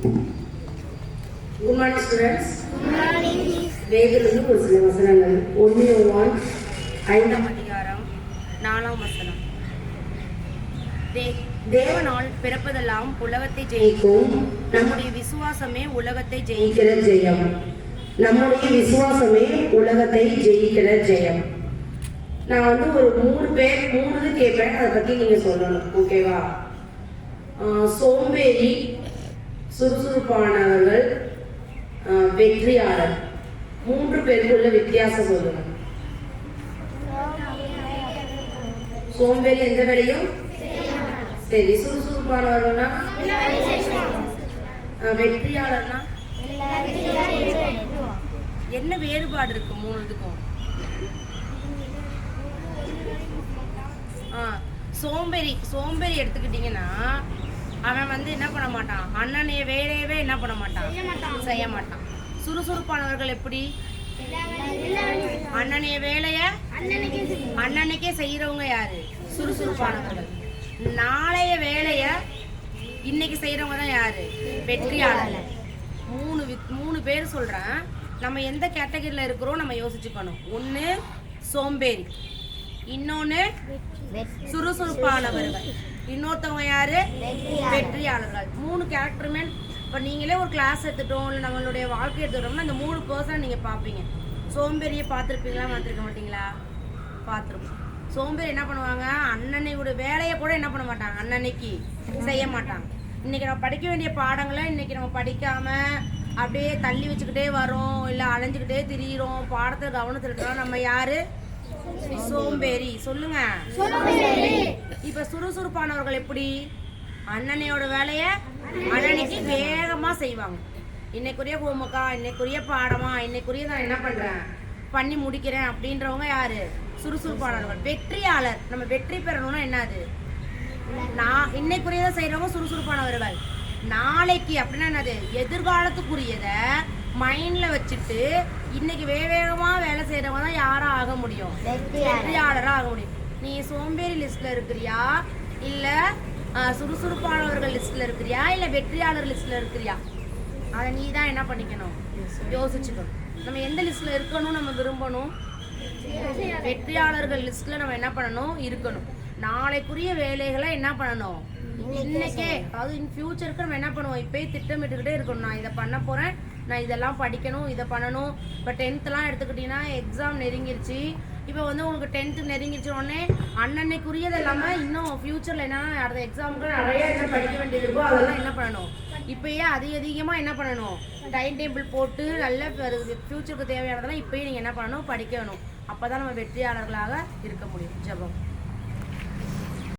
Good morning students வேதிலிருந்து ஒரு சில வசனங்கள். ஒன்று ஒன் ஐந்தாம் அதிகாரம் நாலாம் வசனம். தேவனால் பிறப்பதெல்லாம் உலகத்தை ஜெயிக்கும். நம்முடைய விசுவாசமே உலகத்தை ஜெயிக்கிற ஜெயம். நம்முடைய விசுவாசமே உலகத்தை ஜெயிக்கிற ஜெயம். நான் வந்து ஒரு மூணு பேர் மூணு கேட்பேன். அதை பத்தி நீங்க சொல்லணும். ஓகேவா சோம்பேறி சுறுசுறுப்பானவர்கள் வெற்றியாளர். மூன்று பேருக்குள்ள வித்தியாசம் சொல்லுங்க. சோம்பேறி எந்த வேலையும் சரி சுறுசுறுப்பானவர்கள்னா? வெற்றியாளர்னா? என்ன வேறுபாடு இருக்கு மூணு இதுக்கும்? ஆ, சோம்பேறி சோம்பேறி எடுத்துக்கிட்டீங்கன்னா அவன் வந்து என்ன பண்ண மாட்டான்? அண்ணனைய வேலையவே என்ன பண்ண மாட்டான்? செய்ய மாட்டான். சுறுசுறுப்பானவர்கள் எப்படி? அண்ணனைய வேலைய அண்ணனுக்கே செய்யறவங்க யாரு? சுறுசுறுப்பானவர்கள். நாளைய வேலைய இன்னைக்கு செய்யறவங்க தான் யாரு? வெற்றியாளர் மூணு மூணு பேர் சொல்றேன். நம்ம எந்த கேட்டகரியில இருக்கிறோம் நம்ம யோசிச்சுக்கணும். ஒண்ணு சோம்பேறி. இன்னொன்னு சுறுசுறுப்பானவர்கள். இன்னொருத்தவங்க யாரு? வெற்றியாளர்கள். மூணு கேரக்டருமே இப்போ நீங்களே ஒரு கிளாஸ் எடுத்துட்டோம் இல்லை நம்மளுடைய வாழ்க்கை எடுத்துட்டோம்னா இந்த மூணு பர்சன் நீங்கள் பார்ப்பீங்க. சோம்பேறியை பார்த்துருப்பீங்களா பார்த்துருக்க மாட்டீங்களா? பார்த்துருப்போம். சோம்பேறி என்ன பண்ணுவாங்க? அண்ணனையோட வேலையை கூட என்ன பண்ண மாட்டாங்க. அன்னன்னைக்கு செய்ய மாட்டாங்க. இன்னைக்கு நம்ம படிக்க வேண்டிய பாடங்களை இன்னைக்கு நம்ம படிக்காம அப்படியே தள்ளி வச்சுக்கிட்டே வரோம் இல்லை அலைஞ்சுக்கிட்டே திரியிறோம் பாடத்தை கவனத்தில் நம்ம யாரு? சோம்பேறி. சொல்லுங்க. இப்ப சுறுசுறுப்பானவர்கள் எப்படி? அண்ணனையோட வேலைய அண்ணனைக்கு வேகமா செய்வாங்க. இன்னைக்குரிய ஹோம்ஒர்க்கா இன்னைக்குரிய பாடமா இன்னைக்குரிய நான் என்ன பண்றேன்? பண்ணி முடிக்கிறேன் அப்படின்றவங்க யாரு? சுறுசுறுப்பானவர்கள். வெற்றியாளர். நம்ம வெற்றி பெறணும்னா என்னது? நான் இன்னைக்குரியதை செய்யறவங்க சுறுசுறுப்பானவர்கள். நாளைக்கு அப்படின்னா என்னது? எதிர்காலத்துக்குரியத மைண்ட்ல வச்சுட்டு இன்னைக்கு வேக வேகமா வேலை செய்யறவங்க தான் யாரா ஆக முடியும்? வெற்றியாளரா. ஆக முடியும். நீ சோம்பேறி லிஸ்ட்ல இருக்கிறியா? இல்ல சுறுசுறுப்பானவர்கள் லிஸ்ட்ல இருக்கிறியா? இல்ல வெற்றியாளர் லிஸ்ட்ல இருக்கிறியா? அதை நீ தான் என்ன பண்ணிக்கணும்? யோசிச்சுக்கணும். நம்ம எந்த லிஸ்ட்ல இருக்கணும் நம்ம விரும்பணும்? வெற்றியாளர்கள் லிஸ்ட்ல நம்ம என்ன பண்ணணும்? இருக்கணும். நாளைக்குரிய வேலைகளை என்ன பண்ணணும்? இன்னைக்கே அதாவது இன் ஃபியூச்சருக்கு நம்ம என்ன பண்ணுவோம்? இப்பயே திட்டமிட்டுக்கிட்டே இருக்கணும். நான் இதை பண்ண போறேன். நான் இதெல்லாம் படிக்கணும் இதை பண்ணணும். இப்போ டென்த்லாம் எடுத்துக்கிட்டீங்கன்னா எக்ஸாம் நெருங்கிருச்சு. இப்போ வந்து உங்களுக்கு டென்த்து நெருங்கிருச்சு உடனே அன்னன்னைக்குரியது இல்லாமல் இன்னும் ஃப்யூச்சரில் என்ன அடுத்த எக்ஸாமுக்கு நிறைய என்ன படிக்க வேண்டியது இருக்கோ அதெல்லாம் என்ன பண்ணணும்? இப்பயே அதிக அதிகமாக என்ன பண்ணணும்? டைம் டேபிள் போட்டு நல்ல ஃப்யூச்சருக்கு தேவையானதெல்லாம் இப்போயே நீங்கள் என்ன பண்ணணும்? படிக்கணும். அப்போ தான் நம்ம வெற்றியாளர்களாக இருக்க முடியும். ஜெபம்.